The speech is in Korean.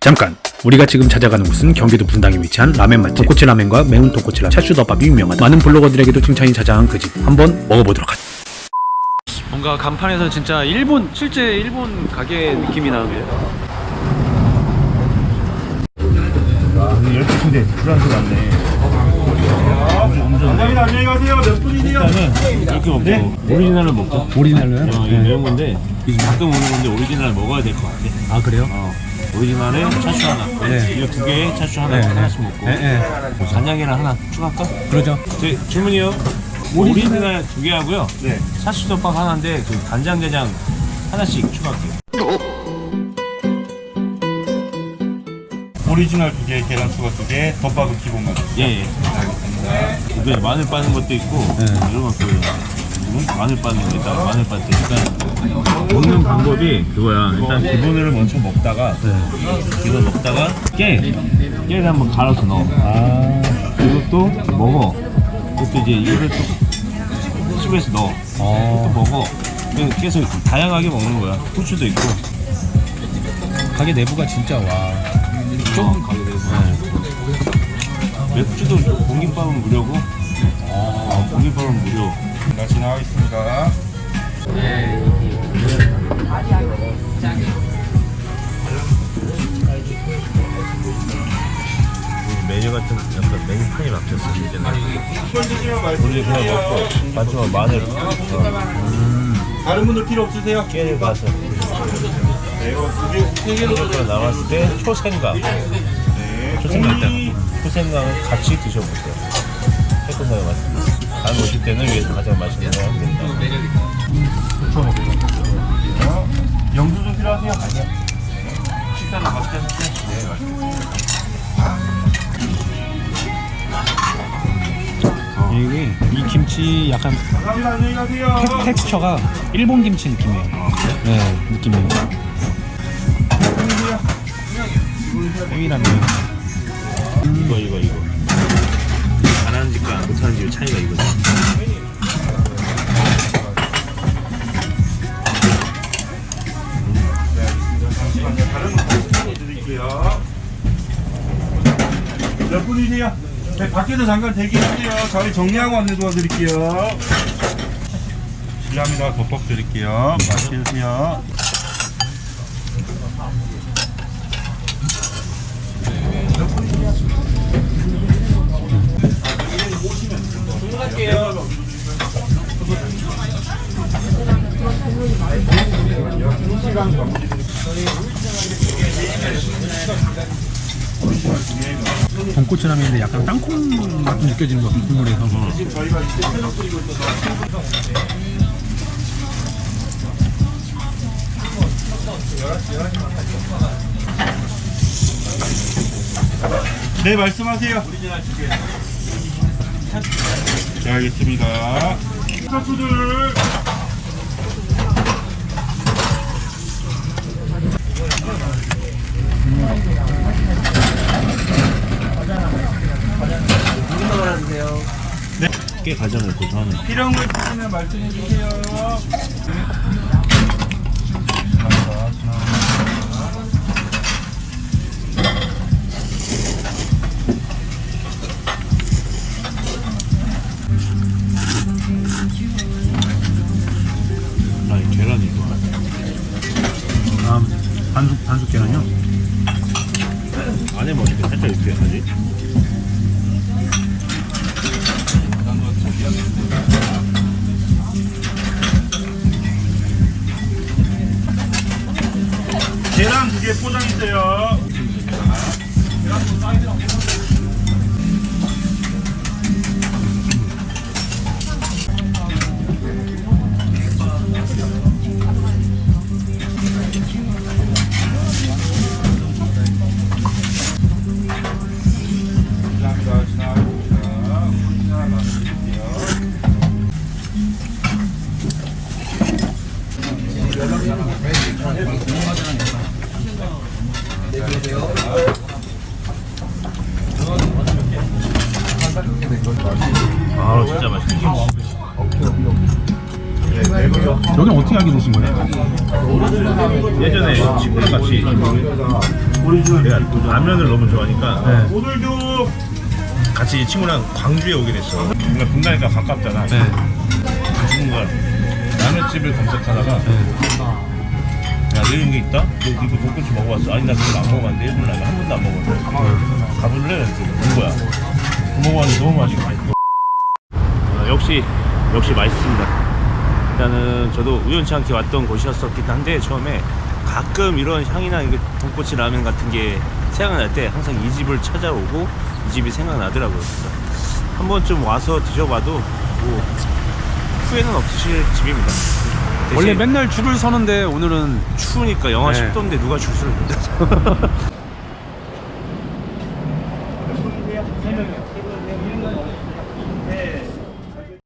잠깐 우리가 지금 찾아가는 곳은 경기도 분당에 위치한 라멘 맛집 돈코츠 라멘과 매운 돈코츠 라멘 샤슈덮밥이 유명한 많은 블로거들에게도 칭찬이 자자한 그집 한번 먹어보도록 하죠 뭔가 간판에서 진짜 일본 실제 일본 가게 느낌이 나는데요 12시인데 불안도 났네. 감사합니다. 안녕히 가세요. 몇 분이세요? 일단은 이렇게 먹고 오리지널을 먹자. 오리지널로요? 어, 이거 매운 건데 가끔 오는 건데 오리지널 먹어야 될 것 같아. 아 그래요? 어. 오리지널에 차슈 하나. 네. 이거 두 개에 차슈 하나 네, 네. 하나씩 먹고. 네, 간장계란 하나 추가할까? 그러죠 제 주문이요. 오리지널 두 개 하고요. 네. 차슈 덮밥 하나인데 그 간장게장 하나씩 추가할게요. 오리지널 두 개, 계란 추가 두 개, 덮밥은 기본 맛. 예, 예. 이게 마늘 빠는 것도 있고 이런 거 그, 음? 마늘 빠는 거 일단 마늘 먹는 방법이 그거야. 일단 기본을 먼저 먹다가 기본 먹다가 깨. 깨를 한번 갈아서 넣어. 아, 또 먹어. 그것도 이제 이거를 또 씹어서 넣어. 또 먹어. 그냥 계속 다양하게 먹는 거야. 후추도 있고. 가게 내부가 진짜 와. 좀 가게 돼서 맥주도 공깃밥은 무료고. 어, 공깃밥은 무료 나 지나가겠습니다. 메뉴 같은 약간 메뉴판이 바뀌었어 이제는. 드시면 우리 그냥. 먹고 마지막 마늘 다른 분들 필요 없으세요? 깨를 가서 네, 이거 나왔을 때 초생강. 네. 초생강 있다 초생강을 같이 드셔보세요. 새콤하게 맛있어 다 음에 오실 때는 위에서 가장 맛있는 거 된다 어? 영수증 필요하세요? 아니요. 식사는 같이? 네, 맞습니다. 이게 이 김치 약간 감사합니다. 안녕히 가세요. 텍, 텍스처가 일본 김치 느낌이에요 네 느낌이에요 회이라면 이거 이거 이거 잘하는 집과 못하는 집의 차이가 이거 몇 분이세요? 네, 밖에서 잠깐 대기해주세요. 저희 정리하고 안내 도와드릴게요. 실례합니다. 덮밥 드릴게요. 맛있게 드세요. 돈코츠 라면인데 약간 땅콩 맛 느껴지는 것 같아요 국물에서 네 말씀하세요. 네 알겠습니다. 사수들 깨 가정을 고소하는 필요한 거 있으면 말씀해 주세요. 아니 계란이 이거 아 반숙 반숙 계란요? 안에 뭐 이렇게 살짝 이렇게 하지 두개 포장했어요. 아 진짜 맛있네 여기는 어떻게 알게 되신 거예요? 예전에 친구랑 같이 내가 라면을 너무 좋아하니까 네. 같이 친구랑 광주에 오게 됐어. 그러니까 분당이니까 가깝잖아. 네. 그 친구가 라면집을 검색하다가 야 이런 게 있다? 너 이거 돈코츠 먹어봤어? 아니 나 그거 안 먹어봤는데 일본 라면 한 번도 안 먹어봤어. 가볼래? 이렇게 온 거야. 그거 먹어봤는데 너무 맛있고 맛있고. 어, 역시 역시 맛있습니다. 일단은 저도 우연치 않게 왔던 곳이었었긴 한데 처음에 가끔 이런 향이나 돈코츠 라면 같은 게 생각날 때 항상 이 집을 찾아오고 이 집이 생각나더라고요. 그래서 한 번쯤 와서 드셔봐도 뭐 후회는 없으실 집입니다. 대신 원래 맨날 줄을 서는데 오늘은 추우니까 영하 네. 10도인데 누가 줄못